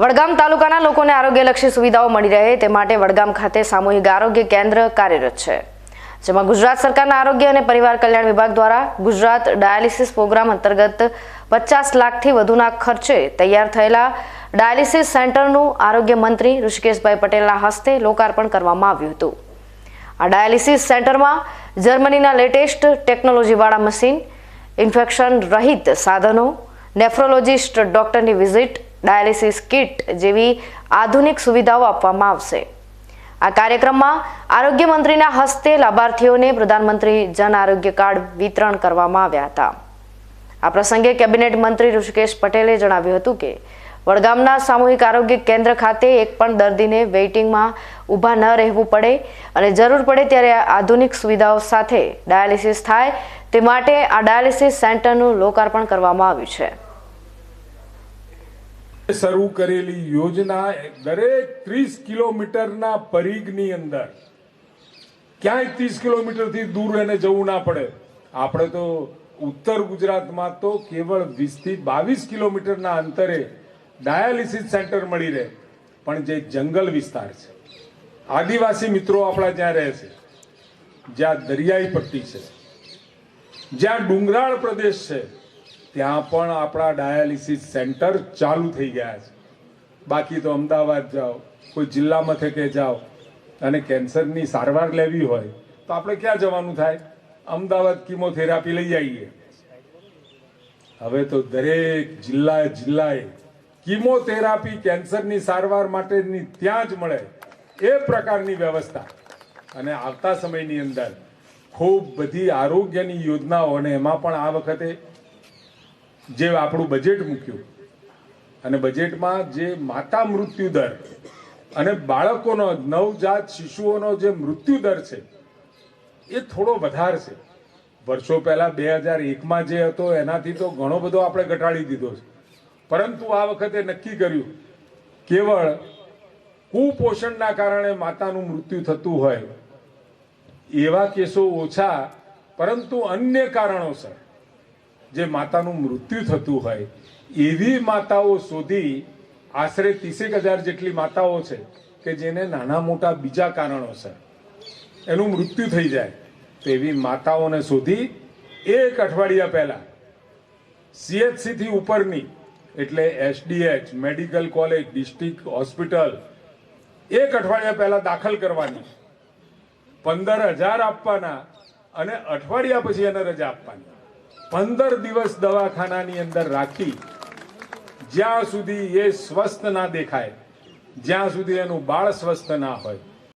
વડગામ તાલુકાના લોકોને આરોગ્યલક્ષી સુવિધાઓ મળી રહે તે માટે વડગામ ખાતે સામૂહિક આરોગ્ય કેન્દ્ર કાર્યરત છે, જેમાં ગુજરાત સરકારના આરોગ્ય અને પરિવાર કલ્યાણ વિભાગ દ્વારા ગુજરાત ડાયાલિસિસ પ્રોગ્રામ અંતર્ગત પચાસ લાખથી વધુના ખર્ચે તૈયાર થયેલા ડાયાલિસિસ સેન્ટરનું આરોગ્ય મંત્રી ઋષિકેશભાઈ પટેલના હસ્તે લોકાર્પણ કરવામાં આવ્યું હતું. આ ડાયાલિસિસ સેન્ટરમાં જર્મનીના લેટેસ્ટ ટેકનોલોજીવાળા મશીન, ઇન્ફેક્શન રહિત સાધનો, નેફ્રોલોજિસ્ટ ડોક્ટરની વિઝિટ ડાયાલિસિસ કિટ જેવી આધુનિક સુવિધાઓ આપવામાં આવશે. આ કાર્યક્રમમાં આરોગ્ય મંત્રીના હસ્તે લાભાર્થીઓને પ્રધાનમંત્રી જન આરોગ્ય કાર્ડ વિતરણ કરવામાં આવ્યા હતા. આ પ્રસંગે કેબિનેટ મંત્રી ઋષિકેશ પટેલે જણાવ્યું હતું કે, વડગામના સામૂહિક આરોગ્ય કેન્દ્ર ખાતે એક પણ દર્દીને વેઇટિંગમાં ઊભા ન રહેવું પડે અને જરૂર પડે ત્યારે આધુનિક સુવિધાઓ સાથે ડાયાલિસિસ થાય તે માટે આ ડાયાલિસિસ સેન્ટરનું લોકાર્પણ કરવામાં આવ્યું છે. શરૂ કરેલી યોજના દરેક ત્રીસ કિલોમીટરના પરિઘની અંદર. ક્યાંય ત્રીસ કિલોમીટરથી દૂર એને જવું ના પડે. આપણે તો ઉત્તર ગુજરાતમાં તો કેવળ વીસથી બાવીસ કિલોમીટરના અંતરે ડાયાલિસિસ સેન્ટર મળી રહે. પણ જે જંગલ વિસ્તાર છે, આદિવાસી મિત્રો આપણા ત્યાં રહે છે, જ્યાં દરિયાઈ પટ્ટી છે, જ્યાં ડુંગરાળ પ્રદેશ છે ત્યાં પણ આપણા ડાયાલિસિસ સેન્ટર ચાલુ થઈ ગયા છે. બાકી તો અમદાવાદ જાઓ, કોઈ જિલ્લા મથકે જાઓ અને કેન્સરની સારવાર લેવી હોય તો આપણે ક્યાં જવાનું થાય? અમદાવાદ કિમોથેરાપી લઈ આવીએ. હવે તો દરેક જિલ્લા જિલ્લાએ કિમોથેરાપી કેન્સરની સારવાર માટેની ત્યાં જ મળે એ પ્રકારની વ્યવસ્થા. અને આવતા સમયની અંદર ખૂબ બધી આરોગ્યની યોજનાઓ અને એમાં પણ આ વખતે જે આપણું બજેટ મૂક્યું. અને બજેટમાં જે માતા મૃત્યુ દર અને બાળકોનો, નવજાત શિશુઓનો જે મૃત્યુ દર છે, એ થોડો વધારે છે. વર્ષો પહેલા બે હજાર એકમાં જે હતો, એનાથી તો ઘણો બધો આપણે ઘટાડી દીધો છે. પરંતુ આ વખતે નક્કી કર્યું, કેવળ કુપોષણના કારણે માતાનું મૃત્યુ થતું હોય, એવા કેસો ઓછા, પરંતુ અન્ય કારણોસર જે માતાનું મૃત્યુ થતું હોય, એવી માતાઓ શોધી આશરે ત્રીસેક હજાર જેટલી માતાઓ છે કે જેને નાના મોટા બીજા કારણોસર એનું મૃત્યુ થઈ જાય. તો એવી માતાઓને શોધી એક અઠવાડિયા પહેલા સીએચસીથી ઉપરની એટલે SDH medical college, district hospital એક અઠવાડિયા પહેલા દાખલ કરવાની. પંદર હજાર આપવાના અને અઠવાડિયા પછી એને રજા આપવાની. પંદર દિવસ દવાખાનાની અંદર રાખી, જ્યાં સુધી એ સ્વસ્થ ના દેખાય, જ્યાં સુધી એનું બાળ સ્વસ્થ ના હોય.